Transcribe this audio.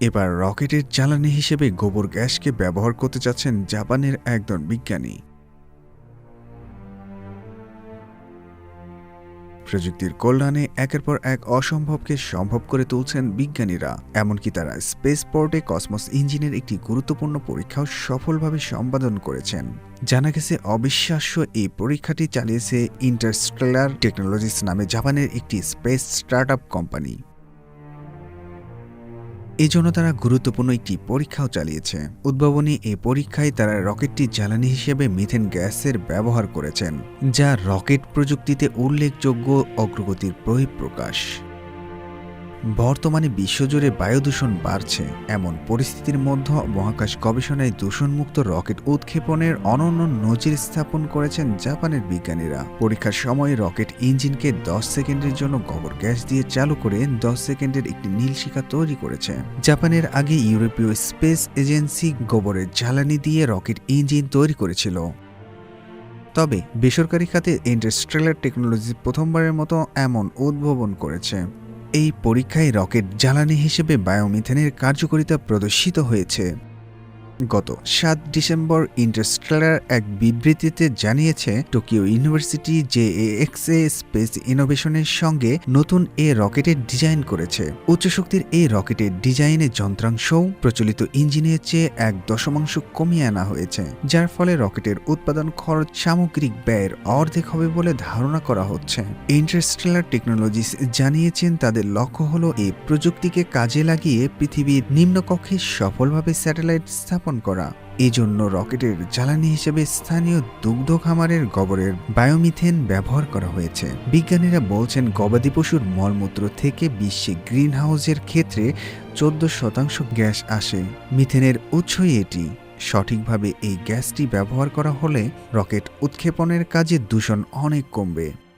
এবার রকেটের জ্বালানি হিসেবে গোবর গ্যাসকে ব্যবহার করতে যাচ্ছেন জাপানের একজন বিজ্ঞানী। প্রযুক্তির কল্যাণে একের পর এক অসম্ভবকে সম্ভব করে তুলছেন বিজ্ঞানীরা, এমনকি তারা স্পেস পোর্টে কসমস ইঞ্জিনের একটি গুরুত্বপূর্ণ পরীক্ষাও সফলভাবে সম্পাদন করেছেন। জানা গেছে, অবিশ্বাস্য এই পরীক্ষাটি চালিয়েছে ইন্টারস্টেলার টেকনোলজিস নামে জাপানের একটি স্পেস স্টার্টআপ কোম্পানি এই জন্য তারা গুরুত্বপূর্ণ একটি পরীক্ষাও চালিয়েছে। উদ্ভাবনী এই পরীক্ষায় তারা রকেটটি জ্বালানি হিসেবে মিথেন গ্যাসের ব্যবহার করেছেন, যা রকেট প্রযুক্তিতে উল্লেখযোগ্য অগ্রগতির বহিঃপ্রকাশ বর্তমানে বিশ্বজুড়ে বায়ু দূষণ বাড়ছে। এমন পরিস্থিতির মধ্যে মহাকাশ গবেষণায় দূষণমুক্ত রকেট উৎক্ষেপণের অনন্য নজির স্থাপন করেছেন জাপানের বিজ্ঞানীরা। পরীক্ষার সময় রকেট ইঞ্জিনকে দশ সেকেন্ডের জন্য গোবর গ্যাস দিয়ে চালু করে দশ সেকেন্ডের একটি নীল শিখা তৈরি করেছে। জাপানের আগে ইউরোপীয় স্পেস এজেন্সি গোবরের জ্বালানি দিয়ে রকেট ইঞ্জিন তৈরি করেছিল। তবে বেসরকারি খাতে ইন্টারস্ট্রেলার টেকনোলজি প্রথমবারের মতো এমন উদ্ভাবন করেছে। এই পরীক্ষায় রকেট জ্বালানি হিসেবে বায়োমিথেনের কার্যকারিতা প্রদর্শিত হয়েছে। গত সাত ডিসেম্বর ইন্টারস্টেলার এক বিবৃতিতে জানিয়েছে, Tokyo University J A space ইনোভেশনের সঙ্গে নতুন এ রকেটের ডিজাইন করেছে। উচ্চশক্তির এই রকেটের ডিজাইনে যন্ত্রাংশও প্রচলিত ইঞ্জিনের চেয়ে এক দশমাংশ কমিয়ে আনা হয়েছে, যার ফলে রকেটের উৎপাদন খরচ সামগ্রিক ব্যয়ের অর্ধেক হবে বলে ধারণা করা হচ্ছে। ইন্টারস্টেলার টেকনোলজিস জানিয়েছেন, তাদের লক্ষ্য হল এই প্রযুক্তিকে কাজে লাগিয়ে পৃথিবীর নিম্নকক্ষে সফলভাবে স্যাটেলাইট স্থাপন করা। এজন্য রকেটের জ্বালানি হিসেবে স্থানীয় দুগ্ধ খামারের গোবরের বায়োমিথেন ব্যবহার করা হয়েছে। বিজ্ঞানীরা বলছেন, গবাদি পশুর মলমূত্র থেকে বিশ্বে গ্রিন হাউসের ক্ষেত্রে চোদ্দ শতাংশ গ্যাস আসে। মিথেনের উৎসই এটি। সঠিকভাবে এই গ্যাসটি ব্যবহার করা হলে রকেট উৎক্ষেপণের কাজে দূষণ অনেক কমবে।